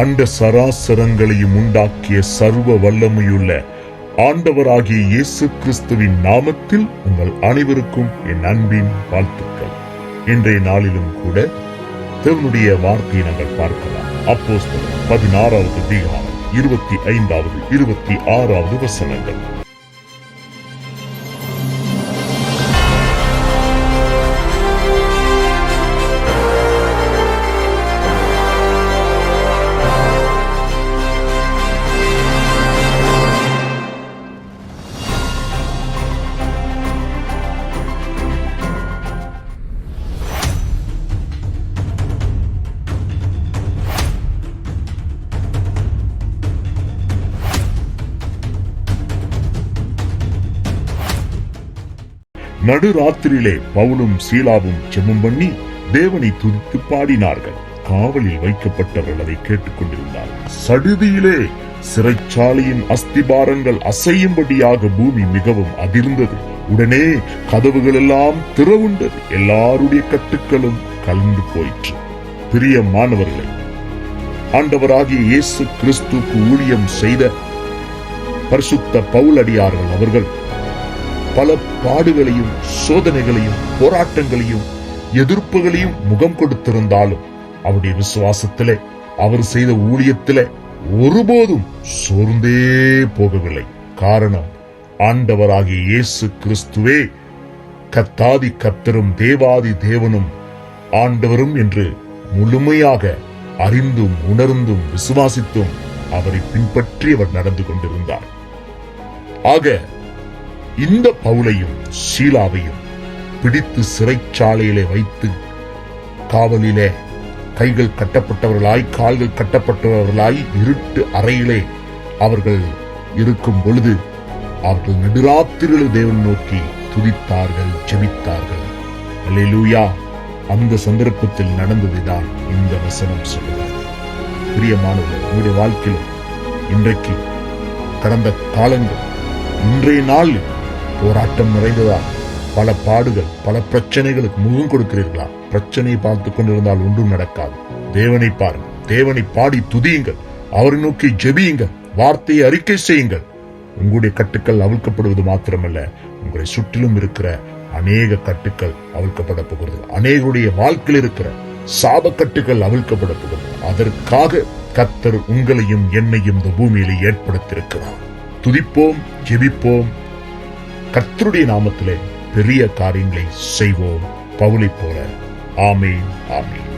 அண்ட சராசரங்களையும் உண்டாக்கிய சர்வ வல்லமையுள்ள ஆண்டவராகிய இயேசு கிறிஸ்துவின் நாமத்தில் உங்கள் அனைவருக்கும் என் அன்பின் வாழ்த்துக்கள். இன்றைய நாளிலும் கூட தேவனுடைய வார்த்தையை நாங்கள் பார்க்கலாம். அப்போஸ்தலர் பதினாறாவது அதிகாரம் இருபத்தி ஐந்தாவது இருபத்தி ஆறாவது வசனங்கள். நடுராத்திரியிலே பவுலும் சீலாவும் ஜெபம் பண்ணி தேவனை துதித்து பாடினார்கள். காவலில் வைக்கப்பட்டவர்கள் அதை கேட்டுக் கொண்டிருந்தார்கள் சடுதியிலே சிறைச்சாலையின் அஸ்திபாரங்கள் அசையும்படியாக பூமி மிகவும் அதிர்ந்தது. உடனே கதவுகள் எல்லாம் திறவுண்டது. எல்லாருடைய கட்டுக்களும் கலந்து போயிற்று. பிரிய மாணவர்களே ஆண்டவராகிய இயேசு கிறிஸ்துக்கு ஊழியம் செய்த பரிசுத்த பவுலடியார்கள் அவர்கள் பல பாடுகளையும் சோதனைகளையும் போராட்டங்களையும் எதிர்ப்புகளையும் முகம் கொடுத்திருந்தாலும் அவருடைய விசுவாசத்திலே அவர் செய்த ஊழியத்திலே ஒருபோதும் சோர்ந்தே போகவில்லை. காரணம் ஆண்டவராகிய இயேசு கிறிஸ்துவே கத்தாதி கத்தரும் தேவாதி தேவனும் ஆண்டவரும் என்று முழுமையாக அறிந்தும் உணர்ந்தும் விசுவாசித்தும் அவரை பின்பற்றி அவர் நடந்து கொண்டிருந்தார். ஆக இந்த பவுலையும் ஷீலாவையும் பிடித்து சிறைச்சாலையிலே வைத்து காவலிலே கைகள் கட்டப்பட்டவர்களாய் கால்கள் கட்டப்பட்டவர்களாய் இருட்டு அறையிலே அவர்கள் இருக்கும் பொழுது அவர்கள் நடுராத்திரிகள் தேவன் நோக்கி துதித்தார்கள் ஜெபித்தார்கள். அல்லேலூயா அந்த சந்தர்ப்பத்தில் நடந்ததுதான் இந்த வசனம் சொல்லுகிறது. பிரியமானவர்கள் உங்களுடைய வாழ்க்கையில் இன்றைக்கு கடந்த காலங்கள் இன்றைய நாளில் போராட்டம் நிறைந்ததால் பல பாடுகள் பல பிரச்சனைகளுக்கு முகம் கொடுக்கிறீர்களா? பிரச்சனையை பார்த்து கொண்டிருந்தால் ஒன்றும் நடக்காது. தேவனை பாருங்கள். தேவனை பாடி துதியுங்கள். அவரை நோக்கி ஜெபியுங்கள். வார்த்தையை அறிக்கை செய்யுங்கள். உங்களுடைய கட்டுக்கள் அவிழ்க்கப்படுவது மாத்திரமல்ல. உங்களை சுற்றிலும் இருக்கிற அநேக கட்டுக்கள் அவிழ்க்கப்பட போகிறது. அநேகருடைய வாழ்க்கையில் இருக்கிற சாப கட்டுக்கள் அவிழ்க்கப்பட போகிறது. அதற்காக கத்தர் உங்களையும் என்னையும் இந்த பூமியிலே ஏற்படுத்தியிருக்கிறார். துதிப்போம் ஜெபிப்போம் கர்த்தருடைய நாமத்திலே பெரிய காரியங்களை செய்வோம். பவுலை போல. ஆமேன் ஆமேன்.